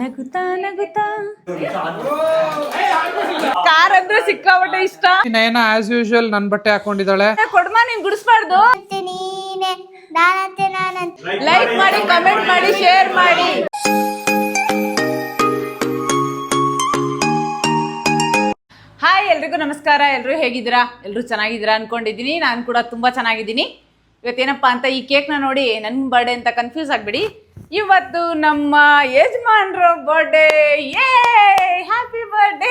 ನಗುತ್ತಾ ನಗುತ್ತಾ. ಕಾರ್ ಅಂದ್ರೆ ಸಿಕ್ಕಾಪಟ್ಟೆ ಇಷ್ಟ. ನಯನ ಆಸ್ ಯೂಶುವಲ್ ನನ್ ಬಟ್ಟೆ ಹಾಕೊಂಡಿದ್ದಾಳೆ. ಕೊಡ್ಮ ನೀನ್ ಗುಡಿಸ್ಬಾರ್ದು. ನೀನೆ ನಾನಂತೆ ನಾನಂತೆ. ಲೈಕ್ ಮಾಡಿ ಕಮೆಂಟ್ ಮಾಡಿ. ಶೇರ್ ಮಾಡಿ. ಹಾಯ್ ಎಲ್ರಿಗೂ ನಮಸ್ಕಾರ. ಎಲ್ಲರೂ ಹೇಗಿದ್ದೀರಾ? ಎಲ್ಲರೂ ಚೆನ್ನಾಗಿದ್ದೀರಾ ಅನ್ಕೊಂಡಿದ್ದೀನಿ. ನಾನು ಕೂಡ ತುಂಬಾ ಚೆನ್ನಾಗಿದ್ದೀನಿ. ಇವತ್ತೇನಪ್ಪ ಅಂತ ಈ ಕೇಕ್ನ ನೋಡಿ ನನ್ನ ಬರ್ಡೇ ಅಂತ ಕನ್ಫ್ಯೂಸ್ ಆಗಬೇಡಿ. ಇವತ್ತು ನಮ್ಮ ಯಜಮಾನ್ರ ಬರ್ಡೇ ಏ ಹ್ಯಾಪಿ ಬರ್ಡೇ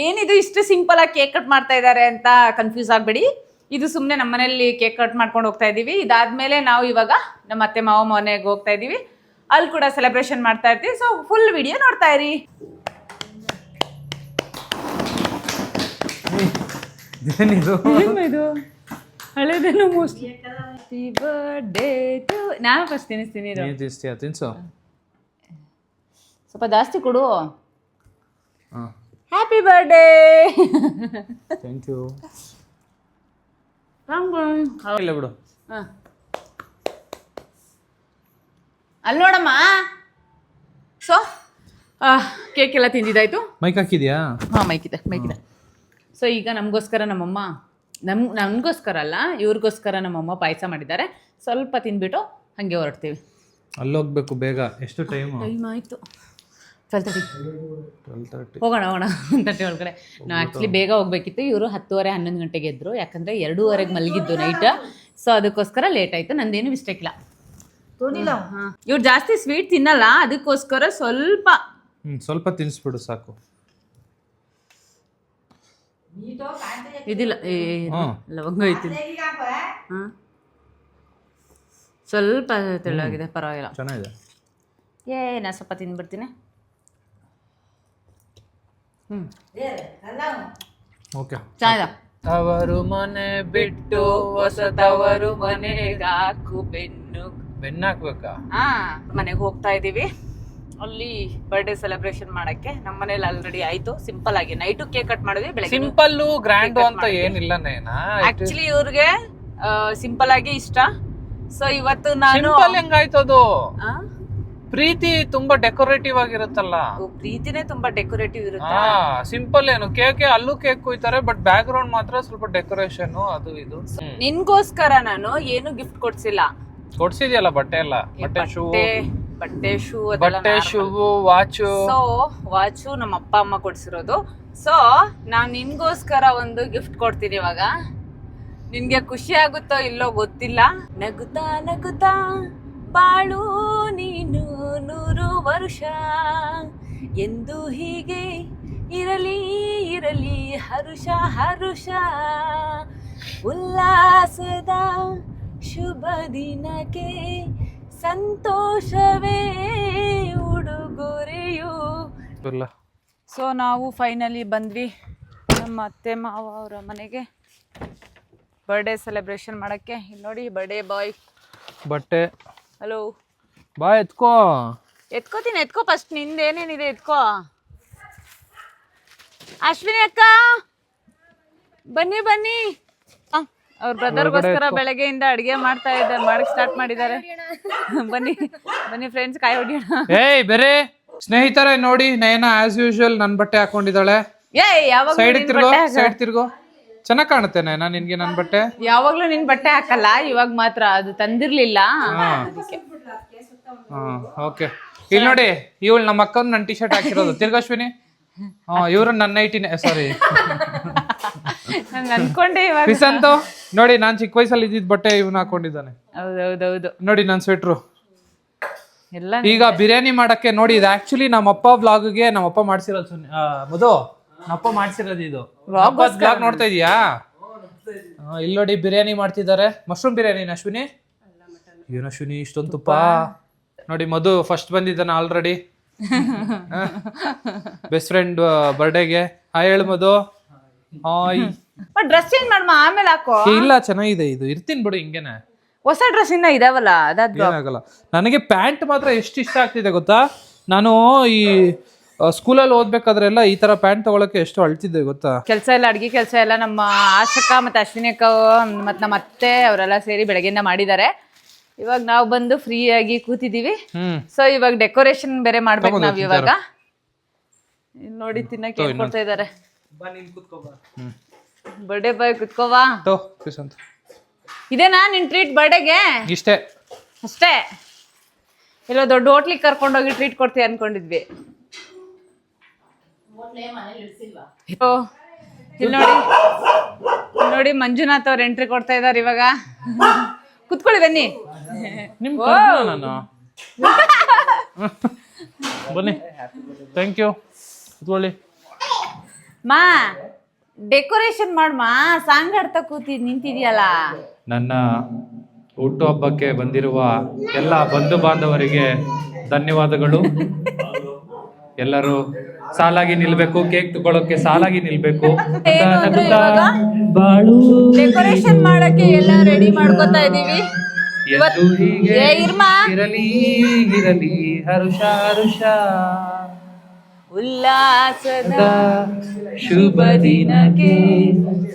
ಏನಿದು ಇಷ್ಟು ಸಿಂಪಲ್ ಆಗಿ ಕೇಕ್ ಕಟ್ ಮಾಡ್ತಾ ಇದ್ದಾರೆ ಅಂತ ಕನ್ಫ್ಯೂಸ್ ಆಗಬೇಡಿ. ಇದು ಸುಮ್ಮನೆ ನಮ್ಮ ಮನೇಲಿ ಕೇಕ್ ಕಟ್ ಮಾಡ್ಕೊಂಡು ಹೋಗ್ತಾ ಇದ್ದೀವಿ ಇದಾದ್ಮೇಲೆ ನಾವು ಇವಾಗ ನಮ್ಮ ಅತ್ತೆ ಮಾವ ಮನೆಗೆ ಹೋಗ್ತಾ ಇದ್ದೀವಿ ಅಲ್ಲಿ ಕೂಡ ಸೆಲೆಬ್ರೇಷನ್ ಮಾಡ್ತಾ ಇರ್ತೀವಿ. ಸೊ ಫುಲ್ ವಿಡಿಯೋ ನೋಡ್ತಾ ಇರಿ. ಏನಿದು ಇದು? ಹಳೇದೇನು ಮೋಸ್ಟ್ಲಿ ಹ್ಯಾಪಿ ಬರ್ಡೇ ಟು ನಾನು ಫಸ್ಟ್ ತಿನ್ನಿಸ್ತೀನಿ ಇರು. ನೀನ್ ತಿನ್ಸ್ತೀಯ ತಿನ್ಸು. ಸ್ವಲ್ಪ ಜಾಸ್ತಿ ಕೊಡು. ಹಾ. ಹ್ಯಾಪಿ ಬರ್ಡೇ ಥ್ಯಾಂಕ್ ಯು ಇಲ್ಲ ಬಿಡು. ಅಲ್ಲಿ ನೋಡಮ್ಮ. ಸೊ ಕೇಕ್ ಎಲ್ಲ ತಿಂದಿದ್ದಾಯ್ತು? ಮೈಕ್ ಹಾಕಿದ್ಯಾ? ಹಾಂ ಮೈಕಿದೆ ಮೈಕಿದೆ ಸೊ ಈಗ ನಮಗೋಸ್ಕರ ನಮ್ಮಮ್ಮ ನಮ್ ನನಗೋಸ್ಕರ ಅಲ್ಲ ಇವ್ರಿಗೋಸ್ಕರ ನಮ್ಮಮ್ಮ ಪಾಯಸ ಮಾಡಿದ್ದಾರೆ. ಸ್ವಲ್ಪ ತಿನ್ಬಿಟ್ಟು ಹಾಗೆ ಹೊರಡ್ತೀವಿ. ಅಲ್ಲೋಗ್ಬೇಕು ಬೇಗ. ಎಷ್ಟು ಟೈಮ್ ಟೈಮ್ ಆಯಿತು. ಟ್ವೆಲ್ ತರ್ಟಿ ಹೋಗೋಣ ಹೋಗೋಣ. ತರ್ಟಿ ಒಳಗಡೆ. ನಾ ಆ್ಯಕ್ಚುಲಿ ಬೇಗ ಹೋಗ್ಬೇಕಿತ್ತು. ಇವರು ಹತ್ತುವರೆ ಹನ್ನೊಂದು ಗಂಟೆಗೆ ಎದ್ರು. ಯಾಕಂದರೆ ಎರಡೂವರೆಗೆ ಮಲಗಿದ್ದು ನೈಟ್ ಸೊ ಅದಕ್ಕೋಸ್ಕರ ಲೇಟ್ ಆಯಿತು. ನಂದೇನು ಮಿಸ್ಟೇಕ್ ಇಲ್ಲ. ಹಾಂ. ಇವ್ರು ಜಾಸ್ತಿ ಸ್ವೀಟ್ ತಿನ್ನಲ್ಲ. ಅದಕ್ಕೋಸ್ಕರ ಸ್ವಲ್ಪ ಹ್ಮ್ ಸ್ವಲ್ಪ ತಿನ್ಸ್ಬಿಡು ಸಾಕು. ಇದಿಲ್ಲ ಏ, ಲವಂಗ ಐತಿ ಹಾಂ? ಸ್ವಲ್ಪ ತೆಳ್ಳಾಗಿದೆ ಪರವಾಗಿಲ್ಲ. ಚೆನ್ನಾಗಿದೆ. ಏ ನಾ ಸ್ವಲ್ಪ ತಿಂದ್ಬಿಡ್ತೀನಿ. ಹ್ಞೂ ಓಕೆ. ಚೆನ್ನಾಗಿದೆ. ತವರು ಮನೆ ಬಿಟ್ಟು ಹೊಸ ತವರು ಮನೆಗಾಕು ಬೆನ್ನು. ಬೆನ್ನು ಹಾಕ್ಬೇಕಾ? ಹಾ ಮನೆಗೆ ಹೋಗ್ತಾ ಇದ್ದೀವಿ ಅಲ್ಲಿ ಬರ್ಡೇ ಸೆಲೆಬ್ರೇಷನ್ ಮಾಡಕ್ಕೆ ನಮ್ಮ ಮನೇಲಿ ಆಲ್ರೆಡಿ ಆಯ್ತು. ಸಿಂಪಲ್ ಆಗಿ ನೈಟು ಕೇಕ್ ಕಟ್ ಮಾಡಿದ್ವಿ ಬೆಳಗ್ಗೆ ಸಿಂಪಲ್ ಗ್ರ್ಯಾಂಡ್ ಅಂತ ಏನಿಲ್ಲ ನೇನಾ ಆಕ್ಚುಲಿ ಇವ್ರಿಗೆ ಸಿಂಪಲ್ ಆಗಿ ಇಷ್ಟ. ಸೊ ಇವತ್ತು ನಾನು ಸಿಂಪಲ್ ಹೆಂಗಾಯ್ತು ಅದು? ಪ್ರೀತಿ ತುಂಬಾ ಡೆಕೋರೇಟಿವ್ ಆಗಿರುತ್ತಲ್ಲ. ಪ್ರೀತಿನೇ ತುಂಬಾ ಡೆಕೋರೇಟಿವ್ ಇರುತ್ತೆ? ಸಿಂಪಲ್ ಏನು? ಕೇಕ್ ಅಲ್ಲೂ ಕೇಕ್ ಕುಯ್ತಾರೆ ಬಟ್ ಬ್ಯಾಕ್ ಗ್ರೌಂಡ್ ಮಾತ್ರ ಸ್ವಲ್ಪ ಡೆಕೋರೇಷನ್ ಅದು ಇದು. ನಿನ್ಗೋಸ್ಕರ ನಾನು ಏನು ಗಿಫ್ಟ್ ಕೊಡ್ಸಿಲ್ಲ? ಕೊಡ್ಸಿದ್ಯಲ್ಲ ಬಟ್ಟೆ ಎಲ್ಲ? ಬಟ್ಟೆ ಶೂ ಬಟ್ಟೆ ಶೂ ಬಟ್ಟೆ ಶೂ ವಾಚು ಸೊ ವಾಚು ನಮ್ಮ ಅಪ್ಪ ಅಮ್ಮ ಕೊಡ್ಸಿರೋದು. ಸೊ ನಾನು ನಿನ್ಗೋಸ್ಕರ ಒಂದು ಗಿಫ್ಟ್ ಕೊಡ್ತೀನಿ ಇವಾಗ. ನಿನ್ಗೆ ಖುಷಿ ಆಗುತ್ತೋ ಇಲ್ಲೋ ಗೊತ್ತಿಲ್ಲ. ನಗುತ್ತಾ ನಗುತ್ತಾ ಬಾಳು ನೀನು ನೂರು ವರ್ಷ. ಎಂದು ಹೀಗೆ ಇರಲಿ ಇರಲಿ ಹರುಷ ಹರುಷ. ಉಲ್ಲಾಸದ ಶುಭ ದಿನಕ್ಕೆ ಸಂತೋಷವೇ ಉಡುಗೊರೆಯು? ಸೊ ನಾವು ಫೈನಲಿ ಬಂದ್ವಿ. ನಮ್ಮ ಅತ್ತೆ ಮಾವ ಅವರ ಮನೆಗೆ ಬರ್ಡೇ ಸೆಲೆಬ್ರೇಷನ್ ಮಾಡೋಕ್ಕೆ. ಇಲ್ಲಿ ನೋಡಿ ಬರ್ಡೇ ಬಾಯ್ ಬಟ್ಟೆ. ಹಲೋ ಬಾ ಎತ್ಕೋ. ಎತ್ಕೋತೀನಿ ಎತ್ಕೋ ಫಸ್ಟ್ ನಿಂದೇನೇನಿದೆ ಎತ್ಕೋ? ಅಶ್ವಿನಿ ಅಕ್ಕ ಬನ್ನಿ ಬನ್ನಿ. ಅವ್ರ ಬ್ರದರ್ಗೋಸ್ಕರ ಬೆಳಗ್ಗೆಯಿಂದ ಅಡಿಗೆ ಮಾಡ್ತಾ ಇದ್ದಾರೆ ಮಾಡಕ್ ಸ್ಟಾರ್ಟ್ ಮಾಡಿದ್ದಾರೆ. ಬನ್ನಿ ಬನ್ನಿ ಫ್ರೆಂಡ್ಸ್ ಕಾಯಿ ಹೊಡಿಯೋಣ. ಏಯ್ ಬೇರೆ. ಸ್ನೇಹಿತರೆ ನೋಡಿ ನಯನ ಆಸ್ ಯೂಶುವಲ್ ನನ್ ಬಟ್ಟೆ ಹಾಕೊಂಡಿದ್ದಾಳೆ. ಯಾವಾಗ ಸೈಡ್ ತಿರ್ಗೋ ಸೈಡ್ ತಿರ್ಗೋ. ಚೆನ್ನಾಗ್ ಕಾಣುತ್ತೆ ನಯನ ನಿನ್ಗೆ ನನ್ ಬಟ್ಟೆ? ಯಾವಾಗ್ಲೂ ನಿನ್ ಬಟ್ಟೆ ಹಾಕಲ್ಲ ಇವಾಗ ಮಾತ್ರ ಅದು ತಂದಿರ್ಲಿಲ್ಲ. ಓಕೆ. ಇಲ್ಲಿ ನೋಡಿ ಇವಳು ನಮ್ಮ ಅಕ್ಕ ನನ್ ಟಿ ಶರ್ಟ್ ಹಾಕಿರೋದು ತಿರ್ಗಶ್ವಿನಿ ಹಾ ಇವ್ರು ನನ್ನ ನೈಟಿನೇ ಸಾರಿ ನಂಗೆ ಅನ್ಕೊಂಡೆ ಇವಾಗ. ಕ್ರಿಸಂತು ನೋಡಿ ನಾನ್ ಚಿಕ್ಕ ವಯಸ್ಸಲ್ಲಿ ಇದ್ದಿದ್ ಬಟ್ಟೆ ಇವನ್ ಹಾಕೊಂಡಿದ್ದಾನೆ. ಹೌದೌದೌದು. ನೋಡಿ ನನ್ ಸ್ವೆಟ್ರು ಎಲ್ಲ ಈಗ ಬಿರಿಯಾನಿ ಮಾಡಕ್ಕೆ ನೋಡಿ ಇದು ಆಕ್ಚುಲಿ ನಮ್ಮಪ್ಪ ಬ್ಲಾಗ್ಗೆ ನಮ್ಮಪ್ಪ ಮಾಡ್ಸಿರೋದು ಸುನ್ ಆ, ಮಧು ನಮ್ಮಪ್ಪ ಮಾಡ್ಸಿರೋದು ಇದು. ಬ್ಲಾಗ್ ನೋಡ್ತಾ ಇದೀಯಾ? ಆ, ಇಲ್ಲಿ ನೋಡಿ ಬಿರಿಯಾನಿ ಮಾಡ್ತಿದ್ದಾರೆ. ಮಶ್ರೂಮ್ ಬಿರಿಯಾನಿ ಅಶ್ವಿನಿ? ಏನು ಅಶ್ವಿನಿ ಇಷ್ಟೊಂದು ತುಪ್ಪ ನೋಡಿ ಮಧು ಫಸ್ಟ್ ಬಂದಿದ್ದಾನೆ ಆಲ್ರೆಡಿ ಬೆಸ್ಟ್ ಫ್ರೆಂಡ್ ಬರ್ಡೇಗೆ ಹಾಯ್ ಹೇಳು ಮಧು. ಹಾಯ್ ಡ್ರೆಸ್ ಚೇಂಜ್ ಮಾಡಮ್ಮ ಆಮೇಲೆ ಹಾಕೋ ಏ, ಇಲ್ಲ ಚೆನ್ನಾಗಿದೆ ಇದು. ಇರ್ತೀನಿ ಬಿಡು ಹಿಂಗೇನೆ. ಹೊಸ ಡ್ರೆಸ್ ಇನ್ನ ಇದಾವಲ್ಲ ಅದಾದ್ ಏನಾಗಲ್ಲ. ನನಗೆ ಪ್ಯಾಂಟ್ ಮಾತ್ರ ಎಷ್ಟು ಇಷ್ಟ ಆಗ್ತಿದೆ ಗೊತ್ತಾ? ನಾನು ಈ ಸ್ಕೂಲಲ್ಲಿ ಓದ್ಬೇಕಾದ್ರೆಲ್ಲ ಈ ತರ ಪ್ಯಾಂಟ್ ತಗೊಳಕ್ಕೆ ಎಷ್ಟು ಅಳ್ತಿದ್ದೆ ಗೊತ್ತಾ? ಕೆಲಸ ಎಲ್ಲ ಅಡ್ಗೆ ಕೆಲಸ ಎಲ್ಲ ನಮ್ಮ ಆಶಕ ಮತ್ತೆ ಅಶ್ವಿನಿ ಅಕ್ಕ ಮತ್ತೆ ನಮ್ಮ ಅತ್ತೆ ಅವರೆಲ್ಲ ಸೇರಿ ಬೆಳಗ್ಗೆಯಿಂದ ಮಾಡಿದ್ದಾರೆ. ಇವಾಗ ನಾವು ಬಂದು ಫ್ರೀ ಆಗಿ ಕೂತಿದೀವಿ. ಹ್ಮ್. ಸೊ ಇವಾಗ ಡೆಕೋರೇಷನ್ ಬೇರೆ ಮಾಡ್ಬೇಕು ನಾವ್ ಇವಾಗ. ಇಲ್ಲ್ ನೋಡಿ ತಿನ್ನಕ್ಕೆ ಹೇಳ್ಕೊಡ್ತಾ ಇದಾರೆ. ಹ್ಮ್. ಬರ್ಡೇ ಬಾಯ್ ಕುತ್ಕೋವಾ? ತೋ ಕ್ರಿಸಂತ್ ಇದೇನಾ ನಿನ್ ಟ್ರೀಟ್ ಬರ್ಡೇಗೆ ಇಷ್ಟೇ. ಅಷ್ಟೇ? ಎಲ್ಲೋ ದೊಡ್ಡ ಹೋಟ್ಲಿಗೆ ಕರ್ಕೊಂಡೋಗಿ ಟ್ರೀಟ್ ಕೊಡ್ತೀವಿ ಅನ್ಕೊಂಡಿದ್ವಿ. ಓ, ಇಲ್ಲಿ ನೋಡಿ. ಇಲ್ಲಿ ನೋಡಿ ಮಂಜುನಾಥ್ ಅವ್ರು ಎಂಟ್ರಿ ಕೊಡ್ತಾ ಇದಾರೆ ಇವಾಗ. ಕುತ್ಕೊಳ್ಳಿ ಬನ್ನಿ. ನಿಮ್ ಕರ್ದ್ನಾ ನಾನು. ಬನ್ನಿ. ಥ್ಯಾಂಕ್ ಯು ಕುತ್ಕೊಳ್ಳಿ. ಮಾ. ಡೆಕೋರೇಷನ್ ಮಾಡ್ಮಾ? ಸಾಂಗ್ ಹಾಡ್ತಾ ಕೂತಿ ನಿಂತಿದ್ಯಲ್ಲ? ನನ್ನ ಹುಟ್ಟುಹಬ್ಬಕ್ಕೆ ಬಂದಿರುವ ಎಲ್ಲ ಬಂಧು ಬಾಂಧವರಿಗೆ ಧನ್ಯವಾದಗಳು. ಎಲ್ಲರೂ ಸಾಲಾಗಿ ನಿಲ್ಬೇಕು ಕೇಕ್ ತಗೊಳ್ಳೋಕೆ ಸಾಲಾಗಿ ನಿಲ್ಬೇಕು. ಏನು ಅಂದ್ರೆ ಇವಾಗ ಬಾಳು ಡೆಕೋರೇಷನ್ ಮಾಡಕ್ಕೆ ಎಲ್ಲ ರೆಡಿ ಮಾಡ್ಕೊತಾ ಇದೀವಿ. ಎಂದು ಹೀಗೆ ಏ ಇರ್ಮಾ? ಇರಲಿ ಇರಲಿ ಹರುಷ ಹರುಷ. ಉಲ್ಲಾಸದ ಶುಭ ದಿನಕ್ಕೆ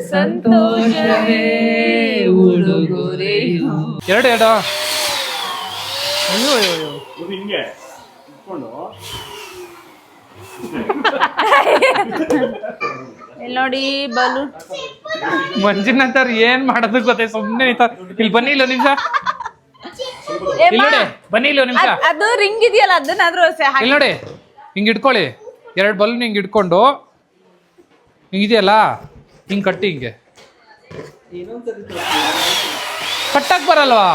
ಸಂತೋಷವೇ ಉಡುಗೊರೆಯು. ಎರಡು ಎರಡು ಇಲ್ಲಿ ನೋಡಿ ಬಲು? ಮಂಜುನಾಥ್ ಅವ್ರು ಏನ್ ಮಾಡೋದು ಗೊತ್ತೇ? ಸುಮ್ಮನೆ ಇಲ್ಲಿ ಬನ್ನಿ ಇಲ್ಲ ನಿಮಿಷ. ಇಲ್ಲಿ ನೋಡಿ ಬನ್ನಿ ಇಲ್ಲ ನಿಮಿಷ. ಅದು ರಿಂಗ್ ಇದೆಯಲ್ಲ ಅದನ್ನಾದ್ರೂ ಸೆ- ಇಲ್ಲಿ ನೋಡಿ ಹಿಂಗ್ ಇಟ್ಕೊಳ್ಳಿ. ಎರಡು ಬಲೂನ್ ಹಿಂಗೆ ಇಟ್ಕೊಂಡು ಇದೆಯಲ್ಲ? ಹಿಂಗೆ ಕಟ್ಟಿ ಹಿಂಗೆ. ಕಟ್ಟಕ್ ಬರಲ್ವಾ?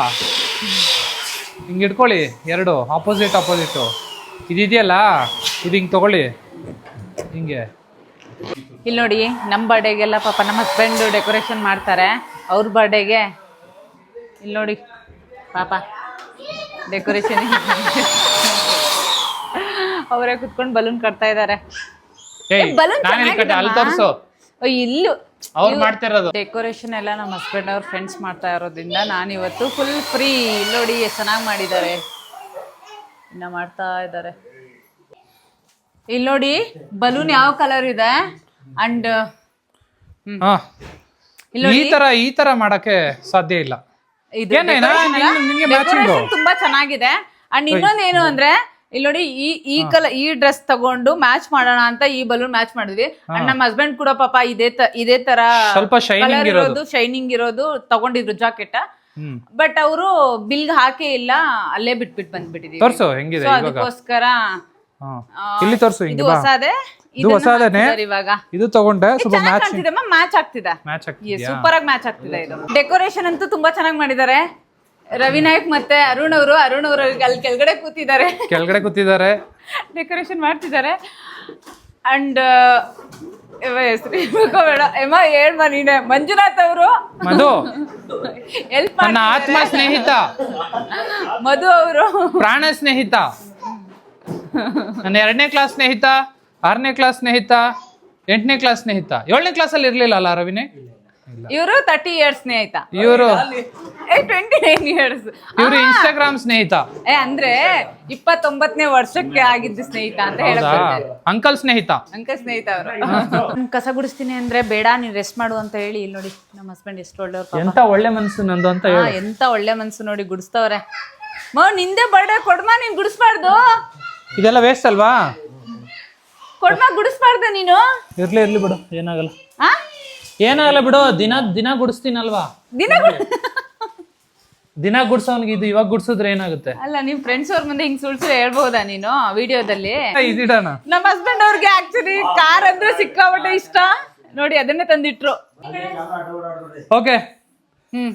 ಹಿಂಗೆ ಇಟ್ಕೊಳ್ಳಿ, ಎರಡು ಆಪೋಸಿಟ್ ಆಪೋಸಿಟು ಇದಿದೆಯಲ್ಲ ಇದು ಹಿಂಗೆ ತಗೊಳ್ಳಿ. ಹಿಂಗೆ. ಇಲ್ಲಿ ನೋಡಿ ನಮ್ಮ ಬರ್ಡೇಗೆಲ್ಲ ಪಾಪ ನಮ್ಮ ಹಸ್ಬೆಂಡು ಡೆಕೋರೇಷನ್ ಮಾಡ್ತಾರೆ. ಅವ್ರ ಬರ್ಡೇಗೆ ಇಲ್ಲಿ ನೋಡಿ, ಪಾಪ. ಡೆಕೋರೇಷನ್ ಅವರೇ ಕುತ್ಕೊಂಡು ಬಲೂನ್ ಕಟ್ತಾ ಇದ್ದಾರೆ ಏಯ್ ಬಲೂನ್ ನಾನು ಇಲ್ಲಿ ಕಟ್ಟೆ ಅಲ್ಲಿ ತೋರಿಸು. ಇಲ್ಲು. ಅವ್ರು ಮಾಡ್ತಿರೋದು. ಡೆಕೋರೇಷನ್ ಎಲ್ಲ ನಮ್ಮ ಹಸ್ಬೆಂಡ್ ಅವ್ರ ಫ್ರೆಂಡ್ಸ್ ಮಾಡ್ತಾ ಇರೋದ್ರಿಂದ ನಾನು ಇವತ್ತು ಫುಲ್ ಫ್ರೀ ನೋಡಿ ಚೆನ್ನಾಗಿ ಮಾಡಿದ್ದಾರೆ. ಇನ್ನ ಮಾಡ್ತಾ ಇದ್ದಾರೆ. ಇಲ್ಲಿ ನೋಡಿ ಬಲೂನ್ ಯಾವ ಕಲರ್ ಇದೆ? ಅಂಡ್ ಈ ತರ ಈ ತರ ಮಾಡಕ್ಕೆ ಸಾಧ್ಯ ಇಲ್ಲ. ತುಂಬಾ ಚೆನ್ನಾಗಿದೆ. ಅಂಡ್ ಇನ್ನೊಂದ್ ಏನು ಅಂದ್ರೆ ಇಲ್ಲಿ ನೋಡಿ ಈ ಈ ಕಲ ಈ ಡ್ರೆಸ್ ತಗೊಂಡು ಮ್ಯಾಚ್ ಮಾಡೋಣ ಅಂತ ಈ ಬಲೂನ್ ಮ್ಯಾಚ್ ಮಾಡಿದ್ವಿ. ಅಂಡ್ ನಮ್ಮ ಹಸ್ಬೆಂಡ್ ಕೂಡ ಪಾಪ ಇದೇ ಇದೇ ತರ ಸ್ವಲ್ಪ ಶೈನಿಂಗ್ ಇರೋದು. ಶೈನಿಂಗ್ ಇರೋದು ತಗೊಂಡಿದ್ರು ಜಾಕೆಟ್. ಬಟ್ ಅವರು ಬಿಲ್ ಹಾಕೇ ಇಲ್ಲ ಅಲ್ಲೇ ಬಿಟ್ಬಿಟ್ ಬಂದ್ಬಿಟ್ಟಿದೀವಿ. ತೋರ್ಸು ಹೆಂಗಿದೆ ಸೊ ಅದಕ್ಕೋಸ್ಕರ ಇಲ್ಲಿ ತೋರ್ಸು ಇದು ಹೊಸಾದೆ. ಇದು ಹೊಸದೇನೆ. ಇವಾಗ. ಇದು ತಗೊಂಡೆ ಸ್ವಲ್ಪ ಮ್ಯಾಚ್ ಆಗ್ತಿದೆ. ಮ್ಯಾಚ್ ಆಗ್ತಿದ್ಯಾ? ಸೂಪರ್ ಆಗಿ ಮ್ಯಾಚ್ ಆಗ್ತಿದೆ ಇದು. ಡೆಕೋರೇಷನ್ ಅಂತೂ ತುಂಬಾ ಚೆನ್ನಾಗಿ ಮಾಡಿದ್ದಾರೆ. ರವಿ ನಾಯಕ್ ಮತ್ತೆ ಅರುಣ್ ಅವರು ಅರುಣ್ ಅವರು ಅಲ್ಲಿ ಕೆಳಗಡೆ ಕೂತಿದ್ದಾರೆ. ಕೆಳಗಡೆ ಕೂತಿದ್ದಾರೆ. ಡೆಕೋರೇಷನ್ ಮಾಡ್ತಿದ್ದಾರೆ. ಅಂಡ್ ಹೆಸರು? ಬೇಡ. ಎಮ್ಮ ಹೇಳ್ಮ ನೀನೆ. ಮಂಜುನಾಥ್ ಅವರು. ಮಧು. ಹೆಲ್ಪ್ ನನ್ನ ಆತ್ಮ ಸ್ನೇಹಿತ. ಮಧು ಅವರು. ಪ್ರಾಣ ಸ್ನೇಹಿತ. ನನ್ನ ಎರಡನೇ ಕ್ಲಾಸ್ ಸ್ನೇಹಿತ ಆರನೇ ಕ್ಲಾಸ್ ಸ್ನೇಹಿತ ಎಂಟನೇ ಕ್ಲಾಸ್ ಸ್ನೇಹಿತ. ಏಳನೇ ಕ್ಲಾಸಲ್ಲಿ ಇರ್ಲಿಲ್ಲ ಅಲ್ಲ ರವಿನೇ? ಇವರು ತರ್ಟಿ ಇಯರ್ಸ್ ಸ್ನೇಹಿತ. ಇವರು? ಏ ಟ್ವೆಂಟಿ ನೈನ್ ಇಯರ್ಸ್ ಇವರು ಇನ್ಸ್ಟಾಗ್ರಾಮ್ ಸ್ನೇಹಿತ. ಏ ಅಂದ್ರೆ ಇಪ್ಪತ್ತೊಂಬತ್ತನೇ ವರ್ಷಕ್ಕೆ ಆಗಿದ್ದು ಸ್ನೇಹಿತ ಅಂತ ಹೇಳ್ತಾರೆ. ಅಂಕಲ್ ಸ್ನೇಹಿತ. ಅಂಕಲ್ ಸ್ನೇಹಿತ ಅವರು. ಕಸ ಗುಡಿಸ್ತೀನಿ ಅಂದ್ರೆ ಬೇಡ ನೀನ್ ರೆಸ್ಟ್ ಮಾಡು ಅಂತ ಹೇಳಿ ಇಲ್ಲಿ ನೋಡಿ ನಮ್ಮ ಹಸ್ಬೆಂಡ್ ಎಷ್ಟು ಒಳ್ಳೆಯವ್ರು ಪಾಪ. ಎಂತ ಒಳ್ಳೆ ಮನ್ಸು ನಂದು ಅಂತ ಹೇಳು. ಎಂತ ಒಳ್ಳೆ ಮನ್ಸು ನೋಡಿ ಗುಡಿಸ್ತವ್ರೆ. ಮೋ ನಿಂದೆ ಬರ್ಡೇ ಕೊಡ್ಮಾ ನೀನ್ ಗುಡಿಸ್ಬಾರ್ದು? ಇದೆಲ್ಲ ವೇಸ್ಟ್ ಅಲ್ವಾ? ಕೊಡ್ಮಾ ಗುಡಿಸ್ಬಾರ್ದು ನೀನು? ಇರ್ಲಿ ಇರ್ಲಿ ಬಿಡು ಏನಾಗಲ್ಲ. ಆ? ಏನಾಗಲ್ಲ ಬಿಡು ದಿನ ದಿನ ಗುಡಿಸ್ತೀನಲ್ವಾ? ದಿನ ದಿನ ಗುಡ್ಸೋನ್ಗೆ ಇದು ಇವಾಗ ಗುಡ್ಸಿದ್ರೆ ಏನಾಗುತ್ತೆ? ಅಲ್ಲ ನಿಮ್ ಫ್ರೆಂಡ್ಸ್ ಅವ್ರ ಮುಂದೆ ಹಿಂಗ್ ಸುಳ್ಸು ಹೇಳ್ಬಹುದಾ ನೀನು ವಿಡಿಯೋದಲ್ಲಿ? ಇದಿಡೋಣ. ನಮ್ಮ ಹಸ್ಬೆಂಡ್ ಅವ್ರಿಗೆ ಆಕ್ಚುಲಿ ಕಾರ್ ಅಂದ್ರೆ ಸಿಕ್ಕಾಪಟ್ಟೆ ಇಷ್ಟ. ನೋಡಿ ಅದನ್ನೇ ತಂದಿಟ್ರು. ಓಕೆ ಹ್ಮ್.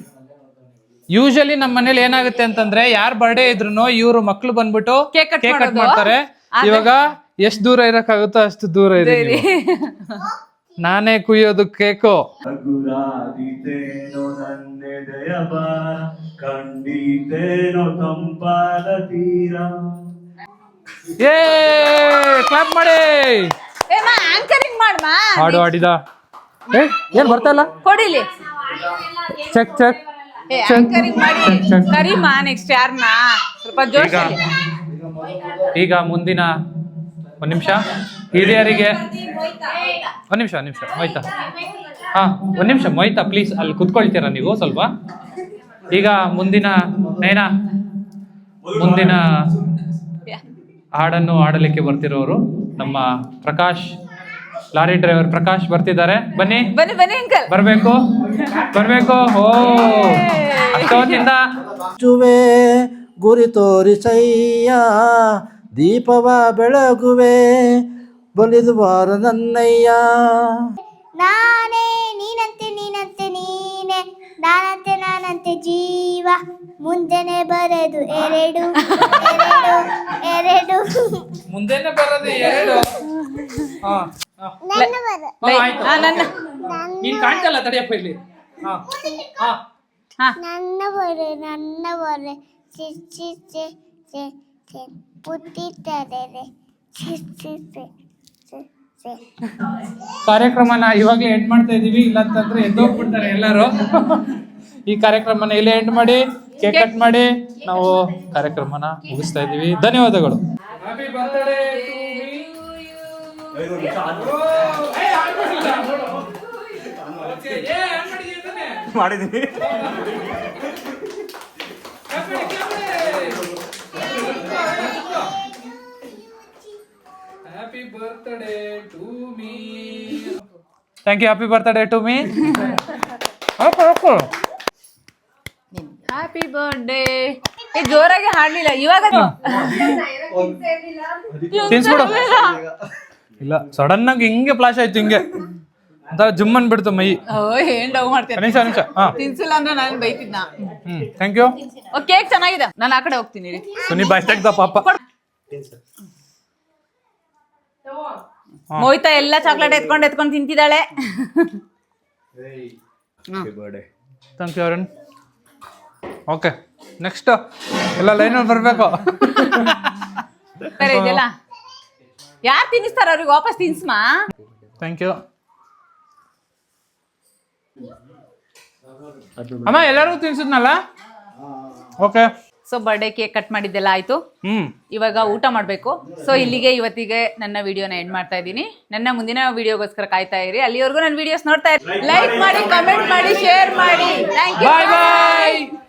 ಯೂಶಲಿ ನಮ್ಮ ಮನೇಲಿ ಏನಾಗುತ್ತೆ ಅಂತಂದ್ರೆ ಯಾರ್ ಬರ್ಡೇ ಇದ್ರು ಇವ್ರು ಮಕ್ಳು ಬಂದ್ಬಿಟ್ಟು ಕೇಕ್ ಕಟ್ ಮಾಡ್ತಾರೆ. ಇವಾಗ ಎಷ್ಟ್ ದೂರ ಇರಕ್ಕಾಗುತ್ತೋ ಅಷ್ಟು ದೂರ ಇದೆ ನಾನೇ ಕುಯ್ಯೋದು ಕೇಕೋ. ಹಗುರಾದಿತೇನೋ ನನ್ನೆದೆಯ ಬಾರ ಕಂಡೀತೇನೋ ತಂಪಾದ ತೀರ. ಏ ಕ್ಲಾಪ್ ಮಾಡಿ. ಏಮಾ ಆಂಕರಿಂಗ್ ಮಾಡ್ಮಾ ಹಾಡು ಹಾಡಿದ. ಏ ಏನ್ ಬರ್ತಾ ಇಲ್ಲ? ಕೊಡಿಲಿ ಚೆಕ್ ಚೆಕ್. ಏ ಆಂಕರಿಂಗ್ ಮಾಡಿ. ಕರಿಮಾ ನೆಕ್ಸ್ಟ್ ಯಾರನ್ನ ಸ್ವಲ್ಪ ಜೋಶ್ ಈಗ ಈಗ ಮುಂದಿನ ಒಂದ್ ನಿಮಿಷ. ಹಿರಿಯರಿಗೆ ಒಂದ್ ನಿಮಿಷ ಒಂದ್ ನಿಮಿಷ ಮೊಯ್ತಾ. ಹಾ ಒಂದ್ ನಿಮಿಷ ಮೊಯ್ತಾ ಪ್ಲೀಸ್ ಅಲ್ಲಿ ಕುತ್ಕೊಳ್ತೀರಾ ನೀವು ಸ್ವಲ್ಪ? ಈಗ ಮುಂದಿನ ನಯನ ಮುಂದಿನ ಹಾಡನ್ನು ಆಡಲಿಕ್ಕೆ ಬರ್ತಿರೋರು ನಮ್ಮ ಪ್ರಕಾಶ್ ಲಾರಿ ಡ್ರೈವರ್ ಪ್ರಕಾಶ್ ಬರ್ತಿದ್ದಾರೆ. ಬನ್ನಿ. ಬನ್ನಿ ಬನ್ನಿ ಅಂಕಲ್. ಬರ್ಬೇಕು ಬರ್ಬೇಕು. ಓ ಅಷ್ಟೊತ್ತಿಂದ ಚುವೆ ಗುರಿ ತೋರಿಸಯ್ಯ ದೀಪವ ಬೆಳಗುವೆ ಬಲಿದು ಬಾರ ನನ್ನಯ್ಯ. ನಾನೇ ನೀನಂತೆ ನೀನಂತೆ ನೀನೆ. ನಾನಂತೆ ನಾನಂತೆ ಜೀವ. ಮುಂದೆನೆ ಬರೆದು ಎರಡು ಎರಡು ಎರಡು. ಮುಂದೆನೆ ಬರೋದು ಎರಡು. ಹಾ, ಹಾ. ನನ್ನ ಬರ ಹಾ, ಆಯ್ತು. ಆ, ನನ್ನ. ನೀನ್ ಕಾಣ್ತಲ್ಲ ತಡಿಯಪ್ಪ ಇಲ್ಲಿ. ಹಾ ಹಾ. ಹಾ. ನನ್ನ ಬರೆ ನನ್ನ ಬರೆ ಚಿ ಚಿ ಚಿ ಚಿ ಚಿ ಚಿ ಚಿ ಕಾರ್ಯಕ್ರಮನ ಇವಾಗಲೇ ಎಂಡ್ ಮಾಡ್ತಾ ಇದೀವಿ ಇಲ್ಲ ಅಂತಂದ್ರೆ ಎದ್ದೋಗ್ಬಿಡ್ತಾರೆ ಎಲ್ಲರೂ. ಈ ಕಾರ್ಯಕ್ರಮನ ಇಲ್ಲೇ ಎಂಡ್ ಮಾಡಿ ಕೇಕ್ ಕಟ್ ಮಾಡಿ ನಾವು ಕಾರ್ಯಕ್ರಮನ ಮುಗಿಸ್ತಾ ಇದೀವಿ. ಧನ್ಯವಾದಗಳು. ಮಾಡಿದೀನಿ happy birthday to me thank you happy birthday to me happy birthday ಏ ಜೋರಾಗಿ ಹಾಡ್ಲಿಲ್ಲ ಇವಾಗ ತಿನ್ಸ್ಬಿಡು. ಇಲ್ಲ ಸಡನ್ ಆಗಿ ಹಿಂಗೆ ಫ್ಲಾಶ್ ಆಯ್ತು ಹಿಂಗೆ. ಒಂಥರ ಜಿಮ್ ಅನ್ಬಿಡ್ತು ಮೈ. ಏನ್ ಡವ್ ಮಾಡ್ತೀನಿ ನಿಮಿಷ ನಿಮಿಷ ಹಾ. ತಿನ್ಸಿಲ್ಲ ಅಂದ್ರೆ ನಾನು ಬೈತಿದ್ನ. ಹ್ಮ್ ಥ್ಯಾಂಕ್ ಯು ಓ ಕೇಕ್ ಚೆನ್ನಾಗಿದೆ. ನಾನು ಆ ಕಡೆ ಹೋಗ್ತೀನಿ ರೀ ಸುನಿ ಬಾಯ್ ತೆಗ್ದ ಪಾಪ. ಮೋಯ್ತಾ ಎಲ್ಲ ಚಾಕ್ಲೇಟ್ ಎತ್ಕೊಂಡು ಎತ್ಕೊಂಡು ತಿಂತಿದ್ದಾಳೆ. Thank you Arun okay next ಎಲ್ಲ ಲೈನಲ್ಲಿ ಬರಬೇಕು. ಬೇರೆ ಇದೆಯಲ್ಲ? ಯಾರು ತಿನ್ನಿಸ್ತಾರ ಅವ್ರಿಗೆ ವಾಪಸ್ ತಿನ್ಸ್ಮಾ? ಥ್ಯಾಂಕ್ ಯು ಅಮ್ಮ ಎಲ್ಲರಿಗೂ ತಿನ್ಸಿದ್ನಲ್ಲ? Okay so birthday cake cut ಮಾಡಿದ್ದೆಲ್ಲ ಆಯ್ತು. ಹ್ಮ್. ಇವಾಗ ಊಟ ಮಾಡಬೇಕು. ಸೊ ಇಲ್ಲಿಗೆ ಇವತ್ತಿಗೆ ನನ್ನ ವಿಡಿಯೋನ ಎಂಡ್ ಮಾಡ್ತಾ ಇದ್ದೀನಿ. ನನ್ನ ಮುಂದಿನ ವಿಡಿಯೋಗೋಸ್ಕರ ಕಾಯ್ತಾ ಇರಿ. ಅಲ್ಲಿವರೆಗೂ ನನ್ನ ವಿಡಿಯೋಸ್ ನೋಡ್ತಾ ಇರಿ. ಲೈಕ್ ಮಾಡಿ ಕಮೆಂಟ್ ಮಾಡಿ ಶೇರ್ ಮಾಡಿ. Thank you bye bye